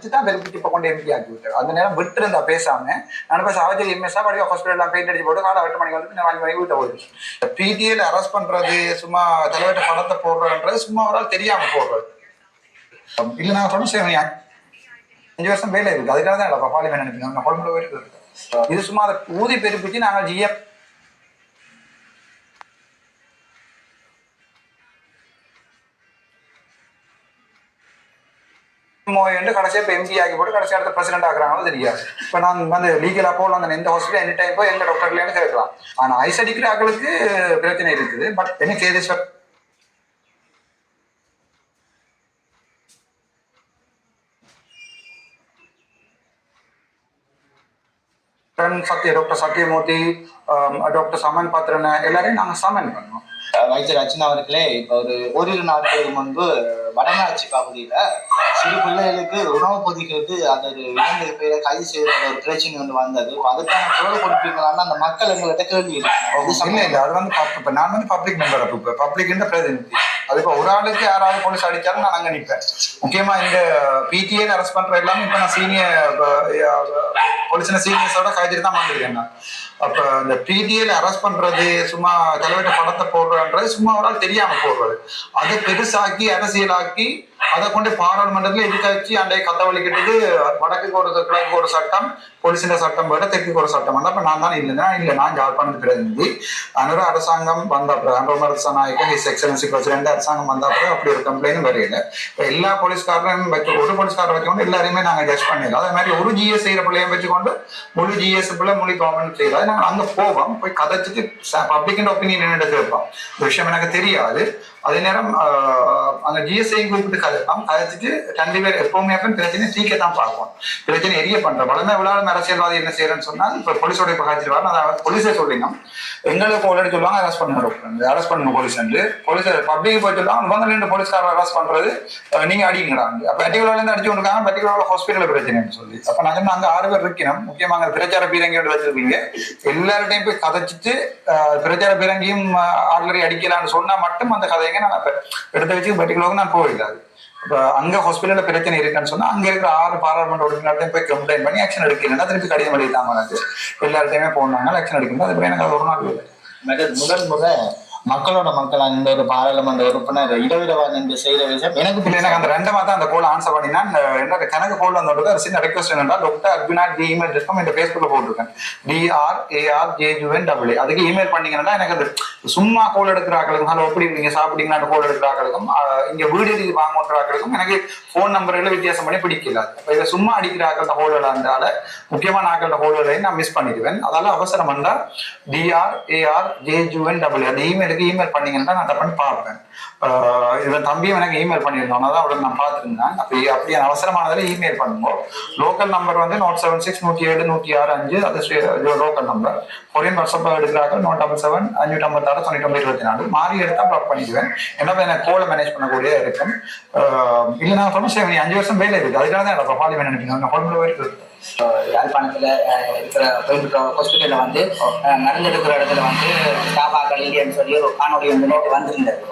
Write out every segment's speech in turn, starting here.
வச்சுதான் வெறுப்பிட்டு இப்போ கொண்டு எம்பி ஆக்கி விட்டார் அந்த நேரம் விட்டு இருந்தா பேசாம நான் பேச அவஜரி எம்எஸ்ஆ படிக்க ஹாஸ்பிட்டல் பெயிண்ட் அடிச்சு போட்டு காலை எட்டு மணிக்கு வந்து நான் நாலு மணிக்கு வீட்டை போயிடுச்சு பிடிஏல அரெஸ்ட் பண்றது சும்மா தலைவர்கிட்ட படத்தை போடுறதுன்றது சும்மா ஒரு ஆள் தெரியாம போடுறது. இல்லை நான் சொன்ன சரி அஞ்சு வருஷம் வேலை இருக்கு அதுக்காக தான் இல்லை பார்லிமெண்ட் அனுப்பினாங்க நான் இது சும்மா அதை ஊதி பெருப்பிச்சு நாங்கள் ஜிஎம் என்று கடைசியாக இப்போ எம்பி ஆகி போட்டு கடைசியாக அடுத்த பிரசிடென்ட் ஆகிறாங்களோ தெரியாது. இப்போ நான் வந்து லீகலாக போகலாம் அந்த எந்த ஹாஸ்பிட்டல் எனி டைம் போய் எந்த டாக்டர்லேருந்து கேட்கலாம். ஆனால் ஐஸ் அடிக்கிற ஆக்களுக்கு பிரச்சனை இருக்குது. பட் எனக்கு Ketu sir Sathya doctor Sathyamoorthy doctor Saman Pathiran எல்லாரையும் நாங்கள் சமன் பண்ணோம். வைத்தியர் அர்ச்சனா அவர்களே இப்போ ஒரு ஓரிரு நாட்களுக்கு முன்பு வடநாட்சி பகுதியில சிறு பிள்ளைகளுக்கு உணவு பொதிக்கிறது அது ஒரு இரண்டு பேரை கைது செய்யற ஒரு பிரச்சனை ஒன்று வந்தது. அதுக்கான குரல் கொடுப்பீங்களான்னு அந்த மக்கள் எங்கள்கிட்ட கேள்வி இருக்கு இல்லை அது வந்து பப்- நான் வந்து பப்ளிக் மெம்பர் அப்போ பப்ளிக்ன்ற பிரதிநிதி. அது இப்போ ஒரு ஆளுக்கு யாராவது போலீஸ் அடித்தாலும் நான் அங்கே நிற்பேன் முக்கியமாக இந்த பிடிஏ அரெஸ்ட் பண்ணுற எல்லாமே இப்போ நான் சீனியர் போலீஸில் சீனியர்ஸோட கைதிட்டு தான் வந்திருக்கேன் நான். அப்போ இந்த பிடிஏல அரெஸ்ட் பண்ணுறது சும்மா தலைவர்கிட்ட படத்தை போடுறன்றது சும்மா ஒரு ஆள் தெரியாமல் போடுறது. அதை பெருசாக்கி அரசியலாக்கி அதை கொண்டு பாராளுமன்றத்தில் எதிர்கட்சி வச்சு அண்டை கத்தவழிக்கிட்டது வடக்குக்கு ஒரு கிழக்கு ஒரு சட்டம் போலீஸின் சட்டம் போட தெற்குக்கு ஒரு சட்டம் வந்து நான் தான் இல்லைன்னா இல்லை நான் ஜாழ்ப்பாணத்து பிரதிநிதி. அதனால அரசாங்கம் வந்த அப்புறம் அன்றமரச நாயக்கன் ஹிஸ் எக்ஸலன்சி பிரசிடென்ட் அரசாங்கம் வந்த அப்புறம் அப்படி ஒரு கம்ப்ளைண்ட் வரையில இப்போ எல்லா போலீஸ்காரரும் வச்சு ஒரு போலீஸ்காரரை வச்சுக்கொண்டு எல்லாரையுமே நாங்கள் ஜட்ஜ் பண்ணிடலாம் அதே மாதிரி ஒரு ஜிஎஸ் செய்கிற பிள்ளையும் வச்சுக்கொண்டு முழு ஜிஎஸ் பிள்ளை முழு கவர்மெண்ட் செய்யலாம் நாங்கள் அங்கே போவோம் போய் கதைச்சிட்டு பப்ளிக்கின் ஒப்பீனியன் என்ன கேட்போம் இந்த விஷயம் எனக்கு தெரியாது. அதே நேரம் அந்த ஜிஎஸ்ஐ கூப்பிட்டு கதைப்போம் அதுக்கு ரெண்டு பேர் எப்பவுமே பிரச்சனை தீக்க தான் பார்ப்போம் பிரச்சனை எரிய பண்ற. வளமை விழாவில் அரசியல்வாதி என்ன செய்யறேன்னு சொன்னா இப்ப போலீஸோட இப்ப காய்ச்சிருவாங்க அதாவது போலீஸே சொல்லினோம் எங்களுக்கு ஆல்ரெடி சொல்லுவாங்க அரெஸ்ட் பண்ணணும் அரெஸ்ட் பண்ணணும் போலீஸ் வந்து போலீஸ் பப்ளிக் போய் சொல்லுவாங்க இவங்க ரெண்டு போலீஸ்காரர் அரெஸ்ட் பண்றது நீங்க அடிக்கிறாங்க அப்ப பர்டிகுலர்ல இருந்து அடிச்சு கொண்டிருக்காங்க பர்டிகுலர்ல ஹாஸ்பிட்டல் பிரச்சனைன்னு சொல்லி. அப்ப நாங்க அங்க ஆறு பேர் இருக்கணும். முக்கியமா அங்க பிரச்சார பீரங்கியோட வச்சிருக்கீங்க. எல்லார்டையும் போய் கதைச்சிட்டு பிரச்சார பீரங்கியும் ஆல்ரெடி அடிக்கலாம்னு சொன்னா மட்டும் அந்த கதைங்க நான் எடுத்து வச்சு பர்டிகுலருக்கு நான் போயிடாது இப்போ அங்க ஹாஸ்பிட்டல்ல பிரச்சனை இருக்குன்னு சொன்னா அங்க இருக்கிற ஆறு பாராளுமன்ற உறுப்பினர்கிட்டையும் போய் கம்ப்ளைண்ட் பண்ணி ஆக்ஷன் எடுக்கலைன்னா திருப்பி கடிதம் எழுதிட்டாங்க எனக்கு எல்லார்ட்டையுமே போனாங்க ஆக்ஷன் எடுக்கணும் அது எனக்கு அது ஒரு நாள் இல்லை முதல் முறை மக்களோட மக்கள் அந்த ஒரு பாராளுமன்ற உறுப்பினர் இடவிடவா நின்று செய்த விஷயம். எனக்கு எனக்கு அந்த ரெண்டு மாதம் அந்த கோல் ஆன்சர் பண்ணினா என்ன கணக்கு கோல் வந்தோட ஒரு சின்ன ரெக்வஸ்ட் என்னன்னா டாக்டர் அர்பினாட் டி இமெயில் இருக்கும் இந்த ஃபேஸ்புக்ல போட்டிருக்கேன். டிஆர் ஏஆர் ஜேஜுஎன் டபிள்யூ அதுக்கு இமெயில் பண்ணீங்கன்னா எனக்கு அது சும்மா கோல் எடுக்கிற ஆக்களுக்கும் ஹலோ எப்படி நீங்க சாப்பிட்டீங்களான்னு கோல் எடுக்கிற ஆக்களுக்கும் இங்க வீடு எழுதி வாங்குற ஆக்களுக்கும் எனக்கு ஃபோன் நம்பர்களை வித்தியாசம் பண்ணி பிடிக்கல. அப்ப இதை சும்மா அடிக்கிற ஆக்கள் ஹோல்டர் இருந்தால முக்கியமான ஆக்களோட ஹோல்டரையும் நான் மிஸ் பண்ணிடுவேன். அதால அவசரம் வந்தா டிஆர் ஏஆர் ஜேஜுஎன் டபிள்யூ அந்த எனக்கு இமெயில் பண்ணீங்கன்னா நான் பண்ணி பார்ப்பேன். இவன் தம்பியும் எனக்கு இமெயில் பண்ணியிருந்தோம் அதான் அவரை நான் பார்த்துருந்தேன். அப்படி அப்படி அவசரமானதில் இமெயில் பண்ணுவோம். லோக்கல் நம்பர் வந்து நோட் செவன் சிக்ஸ் நூற்றி ஏழு நூற்றி ஆறு அஞ்சு. அது லோக்கல் நம்பர் கொரியன் வாட்ஸ்அப் எடுக்கிறார்கள் நோட் டபுள் செவன் அஞ்சூற்றி ஐம்பத்தாறு தொண்ணூற்றி ஒன்பது இருபத்தி நாலு. மாறி எடுத்தா பிளாக் பண்ணிடுவேன். என்ன எனக்கு கோலை மேனேஜ் பண்ணக்கூடிய இருக்கும். இல்லை நான் சொன்னேன் சரி அஞ்சு வருஷம் வேலை இருக்குது அதுக்காக தான் எனக்கு பார்லிமெண்ட் நினைக்கணும் நான் கொண்டு போயிட்டு இருக்கிற கோயம்புத்தூர் வந்து அஹ், நடந்தெடுக்கிற இடத்துல வந்து ஸ்டாஃபாக்கள் இல்லைன்னு சொல்லி ஒரு காணொலி வந்து நேற்று வந்திருந்தது.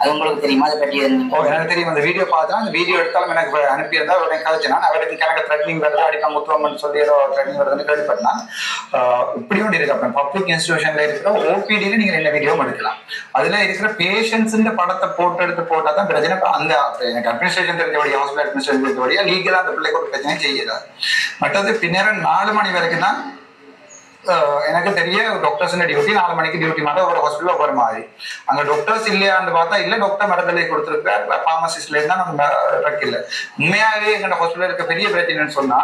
அது உங்களுக்கு தெரியுமா? அதை பற்றி ஓ எனக்கு தெரியும். அந்த வீடியோ பார்த்தா அந்த வீடியோ எடுத்தாலும் எனக்கு அனுப்பியிருந்தா உடனே கதைச்சு நான் அவருக்கு கணக்கு த்ரெட்னிங் வருது அடிக்க முத்துவம்னு சொல்லி ஏதோ த்ரெட்னிங் வருதுன்னு கேள்விப்பட்டேன். இப்படி ஒன்று இருக்கு. அப்போ பப்ளிக் இன்ஸ்டியூஷன்ல இருக்கிற ஓபிடியில் நீங்கள் என்ன வீடியோவும் எடுக்கலாம். அதுல இருக்கிற பேஷண்ட்ஸ் படத்தை போட்டு எடுத்து போட்டால் தான் பிரச்சனை. அந்த எனக்கு அட்மினிஸ்ட்ரேஷன் தெரிஞ்சபடியா ஹாஸ்பிட்டல் அட்மினிஸ்ட்ரேஷன் தெரிஞ்சபடியா லீகலாக அந்த பிள்ளைக்கு ஒரு பிரச்சனை செய்யலாம் மற்றது பின்னேரம் நாலு மணி வரைக்கும் தான் எனக்கு தெரிய டாக்டர்ஸ் டியூட்டி நாலு மணிக்கு டியூட்டி மாதிரி ஒரு ஹாஸ்பிட்டல் ஒவ்வொரு மாதிரி. அங்க டாக்டர்ஸ் இல்லையான்னு பார்த்தா இல்ல டாக்டர் மரத்தலை கொடுத்துருக்கார் பார்மசிஸ்ட்ல இருந்தா நம்ம ட்ரக் இல்லை. உண்மையாவே எங்க ஹாஸ்பிட்டல் இருக்க பெரிய பிரச்சனைன்னு சொன்னா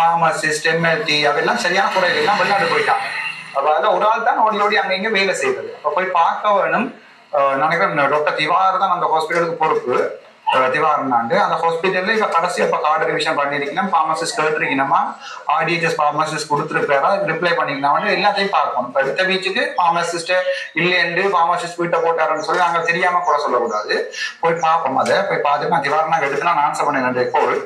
பார்மசிஸ்ட் எம்எல்டி அதெல்லாம் சரியான குறை இல்லைன்னா வெளிநாடு போயிட்டாங்க. அப்ப அதுல ஒரு ஆள் தான் ஓடி ஓடி அங்க இங்க வேலை செய்வது அப்ப போய் பார்க்க வேணும். நினைக்கிறேன் டாக்டர் திவார் தான் அந்த ஹாஸ்பிட்டலுக்கு பொறுப்பு. திவாரனாண்டு அந்த ஹாஸ்பிட்டல்ல இப்ப கடைசியா இப்ப கார்டு ரிவிஷன் பண்ணிருக்கணும் ஃபார்மசிஸ்ட் கேட்டிருக்கணுமா ஆர்டிஹெச்எஸ் ஃபார்மசிஸ்ட் கொடுத்துருக்காரா ரிப்ளை பண்ணிக்கலாம் எல்லாத்தையும் பார்க்கணும் இப்ப அடுத்த வீச்சுக்கு ஃபார்மசிஸ்ட் இல்லைன்னு ஃபார்மசிஸ்ட் வீட்டை போட்டாருன்னு சொல்லி நாங்க தெரியாம கூட சொல்லக்கூடாது போய் பார்ப்போம் அதை போய் பார்த்துட்டு நான் திவாரனாக எடுத்து நான் ஆன்சர் பண்ணேன் ரெண்டு கோல்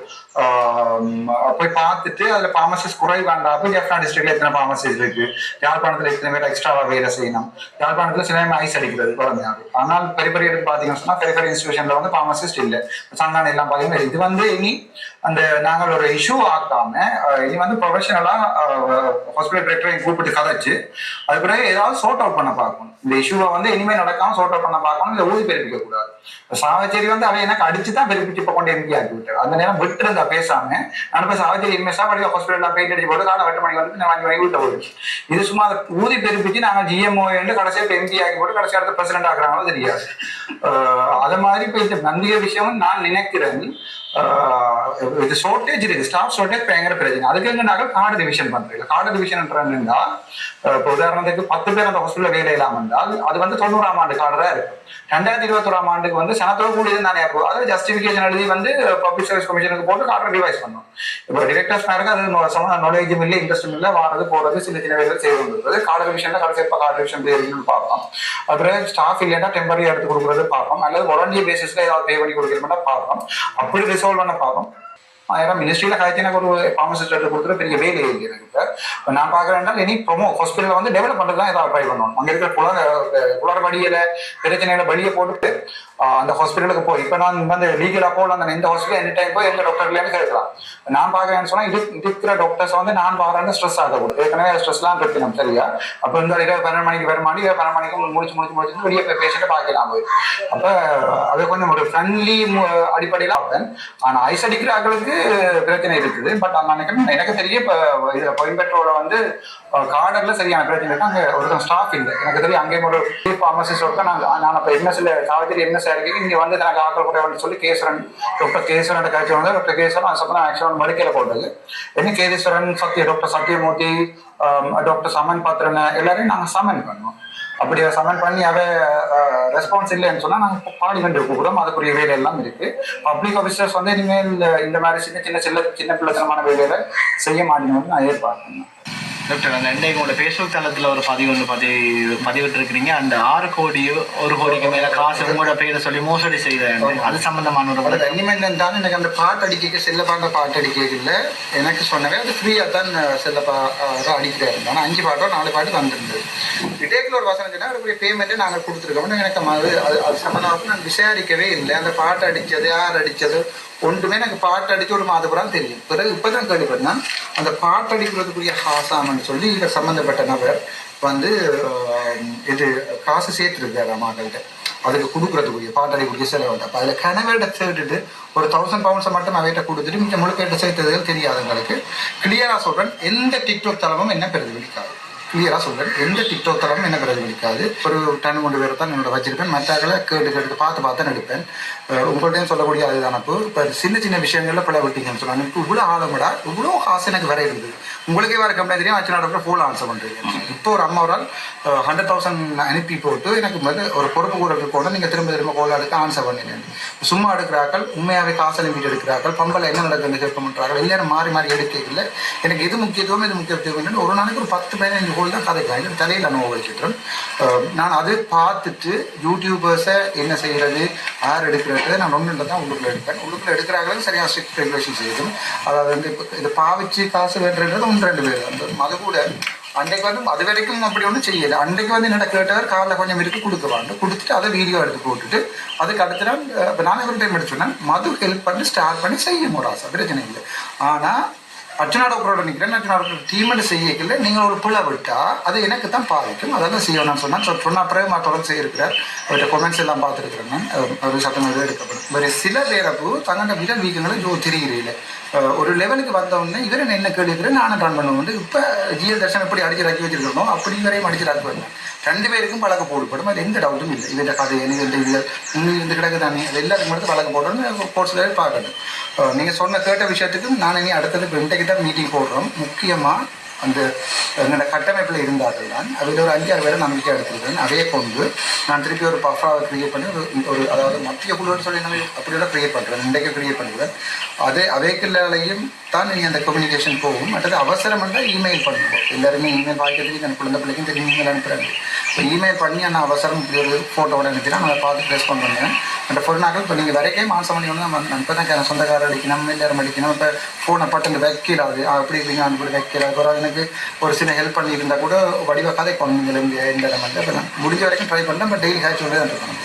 போய் பார்த்துட்டு அதுல ஃபார்மசிஸ்ட் குறை வேண்டாம் போய் ஜெஃப்னா டிஸ்ட்ரிக்ட்ல எத்தனை ஃபார்மசிஸ்ட் இருக்கு யாழ்ப்பாணத்துல எத்தனை பேர் எக்ஸ்ட்ராவா வேலை செய்யணும் யாழ்ப்பாணத்துல சில ஐஸ் அடிக்கிறது குழந்தைங்க ஆனால் பெரிய பெரிய எடுத்து பாத்தீங்கன்னா சொன்னா பெரிய பெரிய இன்ஸ்டியூஷன்ல வந்து ஃபார்மசிஸ்ட் இல்லை சந்தானம் எல்லாம் பாத்தீங்கன்னா இது வந்து இனி அந்த நாங்கள் ஒரு இஷ்யூ ஆக்காம இனி வந்து ப்ரொஃபஷனலா ஹாஸ்பிட்டல் டிரெக்டரை கூப்பிட்டு கதைச்சு அது பிறகு ஏதாவது சோர்ட் அவுட் பண்ண பார்க்கணும். இந்த இஷ்யூவை வந்து இனிமே நடக்காம சோர்ட் அவுட் பண்ண பார்க்கணும் இதை ஊதி பெருப்பிக்க கூடாது. சாவச்சேரி வந்து அவன் எனக்கு அடிச்சு தான் பெருப்பிச்சு இப்போ கொண்டு எம்பி ஆக்கி விட்டார் அந்த நேரம் விட்டு இருந்தா பேசாம நான் இப்போ சாவச்சேரி இனிமேசா படிக்க ஹாஸ்பிட்டல் பெயிண்ட் அடிச்சு போட்டு காலை வெட்ட மணி வந்து நான் வாங்கி வாங்கி விட்ட போயிடுச்சு இது சும்மா அதை ஊதி பெருப்பிச்சு நாங்கள் ஜிஎம்ஓ என்று கடைசியாக எம்பி ஆக்கி போட்டு கடைசியாக பிரசிடென்ட் ஆகிறாங்களோ தெரியாது. அதை மாதிரி இப்போ இந்த நந்திய விஷயம் நான் நினைக்கிறேன். இது ஷார்டேஜ் இருக்கு. ஸ்டாஃப் ஷார்டேஜ் பயங்கர பிரச்சனை. அதுக்கு எங்கனாக்க கார்டு டிவிஷன் பண்றீங்க. கார்டு டிவிஷன் என்னன்னா இப்போ உதாரணத்துக்கு பத்து பேர் அந்த ஹாஸ்பிட்டல் வேலை இல்லாம இருந்தால் அது வந்து தொண்ணூறாம் ஆண்டு கார்டரா இருக்கும். ரெண்டாயிரத்தி இருபத்தோராம் ஆண்டுக்கு வந்து சனத்தோட கூடியது தானே. அப்போ அதாவது ஜஸ்டிஃபிகேஷன் எழுதி வந்து பப்ளிக் சர்வீஸ் கமிஷனுக்கு போட்டு கார்டர் ரிவைஸ் பண்ணும் இப்போ டிரெக்டர்ஸ் மேருக்கு அது நாலேஜும் இல்லை இன்ட்ரெஸ்டும் இல்லை. வாரது போறது சின்ன சின்ன வேலை செய்து கார்டு டிவிஷன்ல கடைசி இப்போ கார்டு டிவிஷன் இருக்குன்னு பார்ப்போம் அப்புறம் ஸ்டாஃப் இல்லைன்னா டெம்பரரி எடுத்து கொடுக்குறது பார்ப்போம் அல்லது வாலண்டியர் பேசிஸ்ல ஏதாவது பே பண்ணி கொடுக்கணும்னா பார்ப்போம் அப்படி சால்வ் பண்ண பார்ப்போம் ஏன்னா மினிஸ்ட்ரியில் காய்ச்சி எனக்கு ஒரு ஃபார்மசிஸ்ட் எடுத்து கொடுத்துற பெரிய வேலை இல்லை எனக்கு நான் பாக்குறேன்னா இனி ப்ரொமோ ஹாஸ்பிட்டலில் வந்து டெவலப் பண்ணுறது தான் ஏதாவது ட்ரை பண்ணணும். அங்கே இருக்கிற குளர் குளர் வழியில் பிரச்சனையில வழியை போட்டுட்டு அந்த ஹாஸ்பிட்டலுக்கு போய் இப்போ நான் வந்து லீகலா போல அந்த இந்த ஹாஸ்பிட்டல் எனி டைம் போய் எந்த டாக்டர்லேருந்து கேட்கலாம். நான் பாக்குறேன்னு சொன்னா இது இருக்கிற டாக்டர்ஸ் வந்து நான் பார்க்குறேன்னு ஸ்ட்ரெஸ் ஆகக்கூடாது ஏற்கனவே ஸ்ட்ரெஸ்லாம் இருக்கணும் சரியா? அப்போ இந்த இரவு பன்னெண்டு மணிக்கு வர மாதிரி இரவு பன்னெண்டு மணிக்கு முடிச்சு முடிச்சு முடிச்சு வெளியே போய் பேஷண்ட்டை பார்க்கலாம் போய். அப்ப அது கொஞ்சம் ஒரு ஃப்ரெண்ட்லி அடிப்படையில் பார்ப்பேன் ஆனா ஐஸ் அடிக்கிற ஆக்களுக்கு பிரச்சனை இருக்குது. பட் அந்த நினைக்கிறேன் எனக்கு தெரிய இப்போ இது கோயம்பேட்டோட வந்து கார்டரில் சரியான பிரச்சனை இருக்கு. அங்கே ஒருத்தன் ஸ்டாஃப் இல்லை. எனக்கு தெரியும் அங்கேயும் ஒரு ஃபார்மசிஸ்ட் ஒருத்தன் நான் நான் இப்போ எம்எஸ்ல காவேரி எம்எஸ் இருக்கு இங்கே வந்து எனக்கு ஆக்கள் கூட சொல்லி கேசரன் டாக்டர் கேசவன் கழிச்சு வந்து டாக்டர் கேசவன் அது சப்பனா ஆக்சுவலாக மடிக்கையில் போட்டது என்ன கேதீஸ்வரன் சத்ய டாக்டர் சத்யமூர்த்தி டாக்டர் சமன் பாத்திரன் எல்லாரையும் நாங்கள் சமன் பண்ணோம். அப்படி சமன் பண்ணி அவ ரெஸ்பான்ஸ் இல்லைன்னு சொன்னா நாங்க பார்லிமெண்ட் கூப்பிடுறோம். அதுக்குரிய வேலை எல்லாம் இருக்கு. பப்ளிக் ஆஃபீஸர்ஸ் வந்து இனிமேல் இந்த- இந்த மாதிரி சின்ன சின்ன சின்ன சின்ன பிள்ளைத்தனமான வேலையில செய்ய மாட்டேங்கன்னு நான் எதிர்பார்க்கணும் டாக்டர் அந்த இன்றைக்கு உங்களோட ஃபேஸ்புக் தளத்தில் ஒரு பதிவு ஒன்று பதிவு பதிவிட்டு இருக்கிறீங்க அந்த ஆறு கோடி ஒரு கோடிக்கு மேல காசு உங்களோட பேரை சொல்லி மோசடி செய்த அது சம்பந்தமான ஒரு அது அனிமெண்ட் தான் எனக்கு அந்த பாட்டு அடிக்க செல்ல பாட்ட அடிக்க இல்லை எனக்கு சொன்னவே அது ஃப்ரீயாக தான் செல்ல பா அடிக்கிட்டே இருந்தோம் ஆனால் அஞ்சு பாட்டோ நாலு பாட்டு வந்திருந்தது. இடையில ஒரு வசனம் சொன்னா அதுக்குரிய பேமெண்ட்டை நாங்கள் கொடுத்துருக்கோம். எனக்கு அது அது அது சம்மந்தமாக நான் விசாரிக்கவே இல்லை. அந்த பாட்டு அடித்தது யார் அடித்தது ஒன்றுமே எனக்கு பாட்டு அடித்து ஒரு மாதபுரம் தெரியும். பிறகு இப்போதான் கேள்விப்பட்டேன் அந்த பாட்டு அடிக்கிறதுக்குரிய ஹாசாமன்னு சொல்லி இதில் சம்மந்தப்பட்ட நபர் வந்து இது காசு சேர்த்துருக்காரு மக்கள்கிட்ட அதுக்கு கொடுக்குறதுக்குரிய பாட்டடிக்குரிய செலவு அப்போ அதில் கனவேட்ட சேர்த்துட்டு ஒரு தௌசண்ட் பவுண்ட்ஸை மட்டும் அவைகிட்ட கொடுத்துட்டு மிச்சம் முழுக்க சேர்த்ததுகள் தெரியாதவங்களுக்கு கிளியராக சொல்கிறேன் எந்த டிக்டாக் தளமும் என்ன பிரதிபலிக்காது கிளியராக சொல்கிறேன் எந்த டிக்டாக் தளமும் என்ன பிரதிபலிக்காது ஒரு டன் கொண்டு பேரை தான் என்னோட வச்சிருப்பேன். மற்றவர்களை கேட்டு கேட்டு பார்த்து பார்த்து தான் எடுப்பேன். உங்கள்கிட்டையும் உங்கள்கிட்டயும் சொல்லக்கூடிய அதுதான் அப்போ இப்போ சின்ன சின்ன விஷயங்களில் பிள்ளை விட்டீங்கன்னு சொன்னாங்க இப்போ இவ்வளோ ஆழமடா இவ்வளோ காசு எனக்கு வர இருந்தது உங்களுக்கே வர கம்பெனி தெரியும். ஆச்சு நாடகம் ஃபுல் ஆன்சர் பண்ணுறீங்க இப்போ ஒரு அம்மா ஒரு ஹண்ட்ரட் தௌசண்ட் அனுப்பி போட்டு எனக்கு வந்து ஒரு பொறுப்பு கூட போட்டு நீங்கள் திரும்ப திரும்ப கோல் எடுத்து ஆன்சர் பண்ணினேன் சும்மா எடுக்கிறார்கள் உண்மையாகவே காசு அனுப்பிட்டு எடுக்கிறார்கள். பம்பல என்ன நடக்குதுன்னு கேட்க பண்ணுறாங்க இல்லைன்னு மாறி மாறி எடுக்கல எனக்கு எது முக்கியத்துவம் இது முக்கியத்துவம் ஒரு நாளைக்கு ஒரு பத்து பதினஞ்சு கோல் தான் கதைக்கிறேன் இது தலையில் நான் நான் அது பார்த்துட்டு யூடியூபர்ஸை என்ன செய்கிறது யார் எடுக்கிறது நான் ஒன்றுல தான் உள்ளுக்குள்ள எடுப்பேன். உள்ளுக்குள்ள எடுக்கிறாங்களும் சரியாக ஸ்ட்ரிக்ட் ரெகுலேஷன் செய்யணும் அதாவது வந்து இப்போ இதை பாவிச்சு காசு வேண்டுறது ஒன்று ரெண்டு பேர். அந்த அது கூட அன்றைக்கு வந்து அது வரைக்கும் அப்படி ஒன்றும் செய்யலை. அன்றைக்கு வந்து என்னோட கேட்டவர் காலில் கொஞ்சம் இருக்கு கொடுக்குவாங்க கொடுத்துட்டு அதை வீடியோ எடுத்து போட்டுட்டு அதுக்கு அடுத்த நாள் இப்போ நான் ஒரு டைம் எடுத்து சொன்னேன் மது ஹெல்ப் பண்ணி ஸ்டார்ட் பண்ணி செய்யும் ஒரு ஆசை பிரச்சனை இல்லை. ஆனால் அர்ச்சனாட டாக்டரோட நிற்கிறேன் அர்ச்சனா டாக்டர் டீமெண்ட் செய்யக்கல. நீங்கள் ஒரு பிள்ளை விட்டால் அது எனக்கு தான் பாதிக்கும். அதெல்லாம் செய்யணும்னு சொன்னால் சொ- சொன்ன அப்புறம் நான் தொடர்ந்து செய்யிருக்கிறார் அவர்கிட்ட கொமெண்ட்ஸ் எல்லாம் பார்த்துருக்குறேன் நான். ஒரு சட்டம் எதுவும் எடுக்கப்படும் வேறு சில பேரப்பு தங்கண்ட விட வீக்கங்களை ஜோ தெரிகிறீங்களே ஒரு லெவலுக்கு வந்தவுடனே இவரை நான் என்ன கேள்விக்கிறேன் நானும் ரன் பண்ணுவேன். இப்போ ஜிஎல் தர்ஷன் எப்படி அடிச்சு ரக்கி வச்சிருக்கணும் அப்படி வரையும் அடிச்சு ரக்கு ரெண்டு பேருக்கும் வழக்கு போடப்படும். அது எந்த டவுட்டும் இல்லை. இவங்க கதை எனக்கு இல்லை. இது இன்னும் இருந்து கிடக்கு தானே அது எல்லாருக்கும் மட்டும் வழக்கு போடணும்னு கோர்ட்ஸில் பார்க்கணும். நீங்கள் சொன்ன கேட்ட விஷயத்துக்கு நான் இனி அடுத்தது இப்போ இன்றைக்கு தான் மீட்டிங் போடுறோம். முக்கியமாக அந்த என்னோட கட்டமைப்பில் இருந்தார்கள் தான். அதில் ஒரு அஞ்சாறு பேரை நம்பிக்கை எடுத்திருக்கேன் அதே கொண்டு நான் திருப்பி ஒரு பஃபாவை கிரியேட் பண்ணி ஒரு ஒரு அதாவது மத்திய குழுன்னு சொல்லி நம்ம அப்படியோட கிரியேட் பண்ணுறேன் இன்றைக்கு கிரியேட் பண்ணுறேன் அதே அவைக்குள்ளாலையும் தான் நீ அந்த கம்யூனிகேஷன் போகும். மற்றது அவசரம் இருந்தால் இமெயில் பண்ணுவோம். எல்லாருமே இமெயில் வாய்க்கிறதுக்கு என் குழந்தை பிள்ளைக்கும் தெரியும். இமெயில் அனுப்புகிறாங்க இப்போ இமெயில் பண்ணி நான் அவசரம் இப்படி ஒரு ஃபோட்டோவோட அனுப்பினா நான் அதை பார்த்து ரெஸ்பாண்ட் பண்ணுவேன். அந்த ஒரு இப்போ நீங்கள் வரைக்கும் மாதம் பண்ணி வந்து நம்ம இப்போ தான் சொந்தக்காரர் அடிக்கணும் எல்லாரும் அடிக்கணும். இப்போ ஃபோனை பட்டு வைக்கலாது அப்படி இப்படிங்க அனுப்பி வைக்கலாது அப்புறம் எனக்கு ஒரு சின்ன ஹெல்ப் பண்ணியிருந்தா கூட வடிவ கதை கொண்டு இந்த இடம் வந்து அப்போ நான் முடிஞ்ச வரைக்கும் ட்ரை பண்ணேன் பட் டெய்லி காய்ச்சி தான் இருக்கணும்.